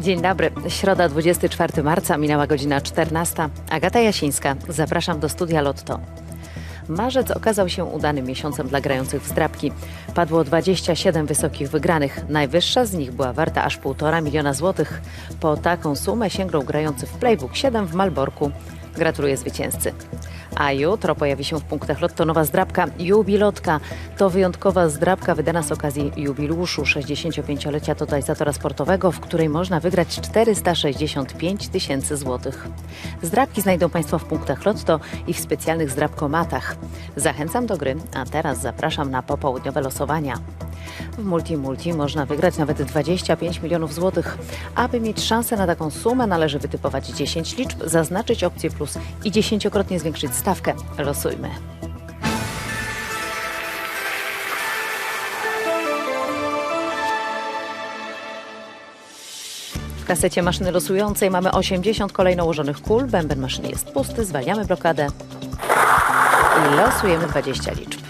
Dzień dobry. Środa 24 marca, minęła godzina 14. Agata Jasińska. Zapraszam do studia Lotto. Marzec okazał się udanym miesiącem dla grających w zdrabki. Padło 27 wysokich wygranych. Najwyższa z nich była warta aż 1,5 miliona złotych. Po taką sumę sięgnął grający w Playbook 7 w Malborku. Gratuluję zwycięzcy. A jutro pojawi się w punktach Lotto nowa zdrabka Jubilotka. To wyjątkowa zdrabka wydana z okazji jubiluszu 65-lecia totalizatora sportowego, w której można wygrać 465 tysięcy złotych. Zdrabki znajdą Państwo w punktach Lotto i w specjalnych zdrabkomatach. Zachęcam do gry, a teraz zapraszam na popołudniowe losowania. W Multi Multi można wygrać nawet 25 milionów złotych. Aby mieć szansę na taką sumę, należy wytypować 10 liczb, zaznaczyć opcję plus i dziesięciokrotnie zwiększyć stawkę. Losujmy. W kasecie maszyny losującej mamy 80 kolejno ułożonych kul. Bęben maszyny jest pusty, zwalniamy blokadę i losujemy 20 liczb.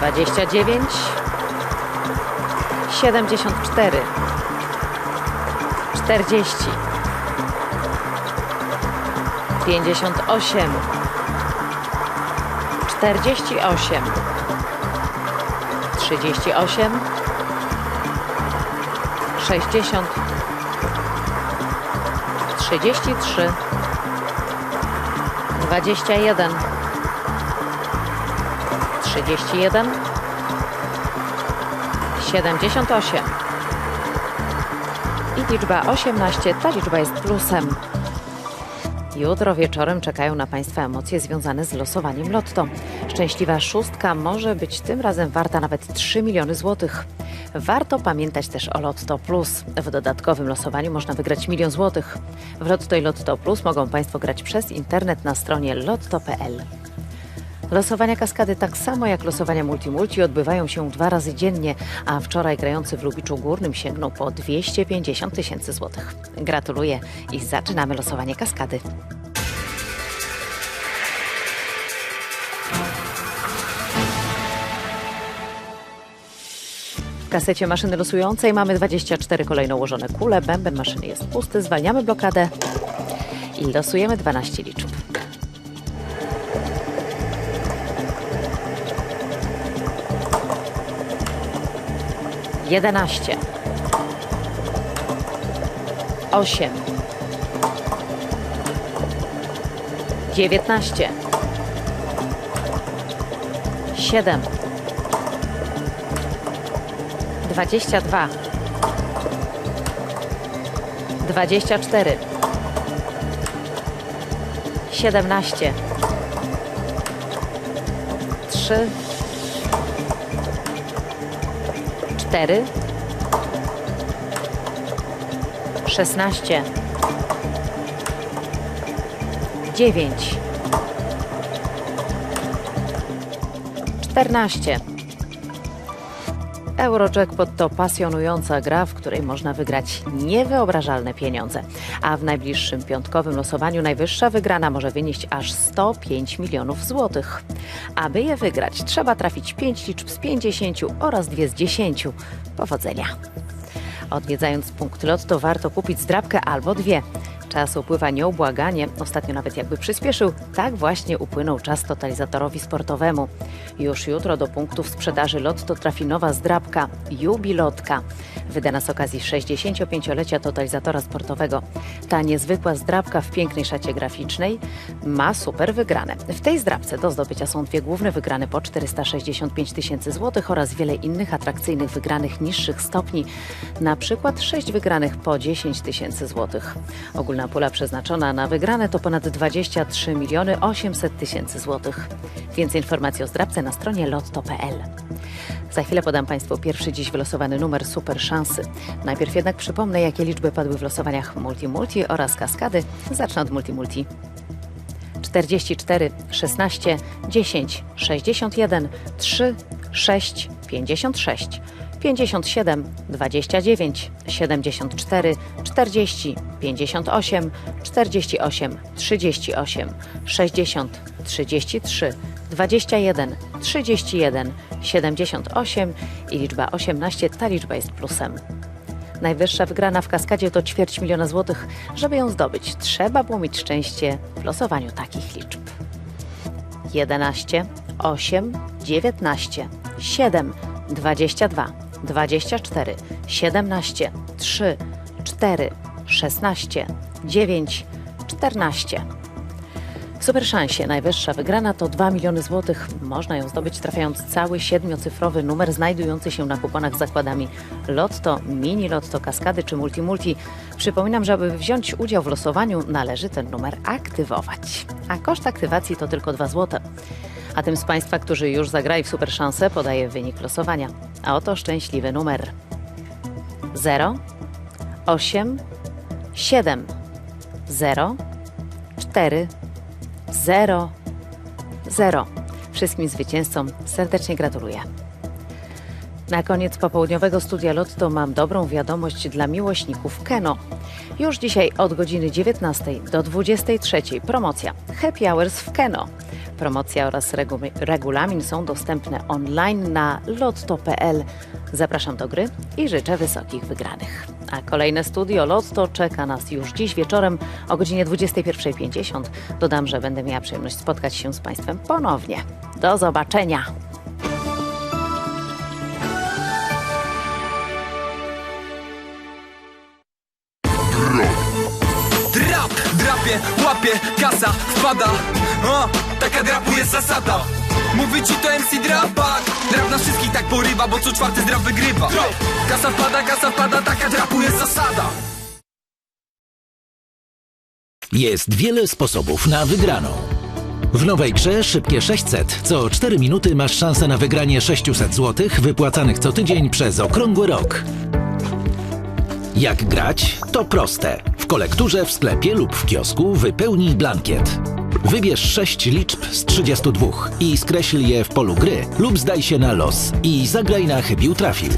29 74 40 58 48 38 60 33 21 31 78 i liczba 18, ta liczba jest plusem. Jutro wieczorem czekają na Państwa emocje związane z losowaniem lotto. Szczęśliwa szóstka może być tym razem warta nawet 3 miliony złotych. Warto pamiętać też o Lotto Plus. W dodatkowym losowaniu można wygrać milion złotych. W Lotto i Lotto Plus mogą Państwo grać przez internet na stronie lotto.pl. Losowania kaskady, tak samo jak losowania multimulti, odbywają się dwa razy dziennie, a wczoraj grający w Lubiczu Górnym sięgnął po 250 tysięcy złotych. Gratuluję i zaczynamy losowanie kaskady. W kasecie maszyny losującej mamy 24 kolejno ułożone kule, bęben maszyny jest pusty, zwalniamy blokadę i losujemy 12 liczb. Jedenaście, osiem, dziewiętnaście, siedem, dwadzieścia dwa, dwadzieścia cztery, siedemnaście, trzy, cztery, szesnaście, dziewięć, czternaście. Eurojackpot to pasjonująca gra, w której można wygrać niewyobrażalne pieniądze. A w najbliższym piątkowym losowaniu najwyższa wygrana może wynieść aż 105 milionów złotych. Aby je wygrać, trzeba trafić 5 liczb z 50 oraz 2 z 10. Powodzenia! Odwiedzając punkt lotto warto kupić zdrabkę albo dwie. Czas upływa nieubłaganie, ostatnio nawet jakby przyspieszył. Tak właśnie upłynął czas totalizatorowi sportowemu. Już jutro do punktów sprzedaży lotto trafi nowa zdrabka Jubilotka, wydana z okazji 65-lecia totalizatora sportowego. Ta niezwykła zdrabka w pięknej szacie graficznej ma super wygrane. W tej zdrabce do zdobycia są dwie główne wygrane po 465 tysięcy złotych oraz wiele innych atrakcyjnych wygranych niższych stopni, na przykład sześć wygranych po 10 tysięcy złotych. Ogólna Łączna pula przeznaczona na wygrane to ponad 23 miliony 800 tysięcy złotych. Więcej informacji o zdrabce na stronie lotto.pl. Za chwilę podam Państwu pierwszy dziś wylosowany numer super szansy. Najpierw jednak przypomnę, jakie liczby padły w losowaniach Multi-Multi oraz Kaskady. Zacznę od Multi-Multi. 44, 16, 10, 61, 3, 6, 56, 57, 29, 74, 40, 58, 48, 38, 60, 33, 21, 31, 78 i liczba 18 ta liczba jest plusem. Najwyższa wygrana w kaskadzie to ćwierć miliona złotych. Żeby ją zdobyć, trzeba było mieć szczęście w losowaniu takich liczb. 11, 8, 19, 7, 22, 24, 17, 3, 4, 16, 9, 14. W super szansie najwyższa wygrana to 2 miliony złotych. Można ją zdobyć trafiając cały siedmiocyfrowy numer znajdujący się na kuponach z zakładami Lotto, Mini Lotto, Kaskady czy Multi Multi. Przypominam, że aby wziąć udział w losowaniu należy ten numer aktywować. A koszt aktywacji to tylko 2 złote. A tym z Państwa, którzy już zagrali w super szansę, podaję wynik losowania. A oto szczęśliwy numer 0, 8, 7, 0, 4, 0, 0. Wszystkim zwycięzcom serdecznie gratuluję. Na koniec popołudniowego studia Lotto mam dobrą wiadomość dla miłośników Keno. Już dzisiaj od godziny 19 do 23 promocja Happy Hours w Keno. Promocja oraz regu- regulamin są dostępne online na lotto.pl. Zapraszam do gry i życzę wysokich wygranych. A kolejne studio Lotto czeka nas już dziś wieczorem o godzinie 21.50. Dodam, że będę miała przyjemność spotkać się z Państwem ponownie. Do zobaczenia! Kasa, wpada o, Taka drapu jest zasada Mówi ci to MC Drapa Drap na wszystkich tak porywa, bo co czwarty drap wygrywa Kasa wpada, kasa wpada, taka drapu jest zasada Jest wiele sposobów na wygraną. W nowej grze Szybkie 600 co 4 minuty masz szansę na wygranie 600 zł wypłacanych co tydzień przez okrągły rok. Jak grać? To proste. W kolekturze, w sklepie lub w kiosku wypełnij blankiet. Wybierz 6 liczb z 32 i skreśl je w polu gry lub zdaj się na los i zagraj na chybił trafił.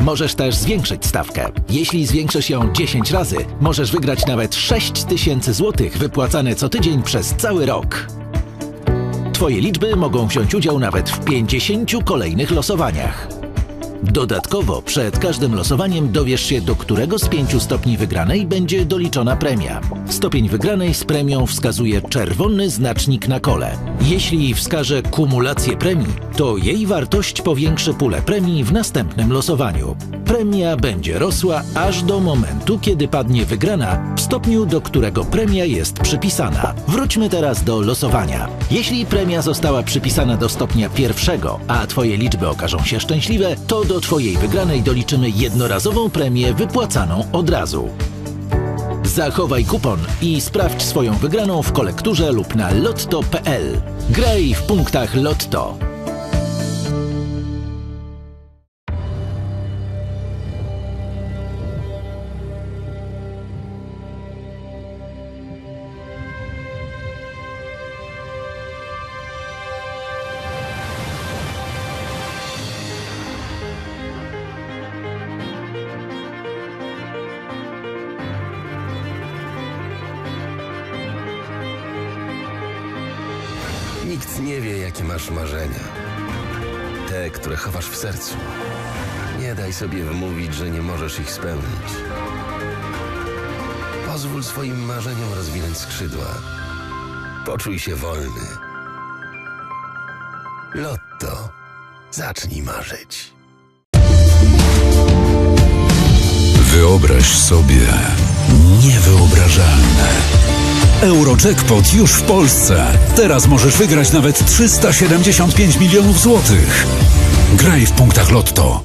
Możesz też zwiększyć stawkę. Jeśli zwiększysz ją 10 razy, możesz wygrać nawet 6000 zł wypłacane co tydzień przez cały rok. Twoje liczby mogą wziąć udział nawet w 50 kolejnych losowaniach. Dodatkowo przed każdym losowaniem dowiesz się, do którego z pięciu stopni wygranej będzie doliczona premia. Stopień wygranej z premią wskazuje czerwony znacznik na kole. Jeśli wskaże kumulację premii, to jej wartość powiększy pulę premii w następnym losowaniu. Premia będzie rosła aż do momentu, kiedy padnie wygrana w stopniu, do którego premia jest przypisana. Wróćmy teraz do losowania. Jeśli premia została przypisana do stopnia pierwszego, a Twoje liczby okażą się szczęśliwe, to do Twojej wygranej doliczymy jednorazową premię wypłacaną od razu. Zachowaj kupon i sprawdź swoją wygraną w kolekturze lub na lotto.pl. Graj w punktach Lotto. Nikt nie wie, jakie masz marzenia. Te, które chowasz w sercu. Nie daj sobie wmówić, że nie możesz ich spełnić. Pozwól swoim marzeniom rozwinąć skrzydła. Poczuj się wolny. Lotto. Zacznij marzyć. Wyobraź sobie niewyobrażalne. Eurojackpot już w Polsce. Teraz możesz wygrać nawet 375 milionów złotych. Graj w punktach Lotto.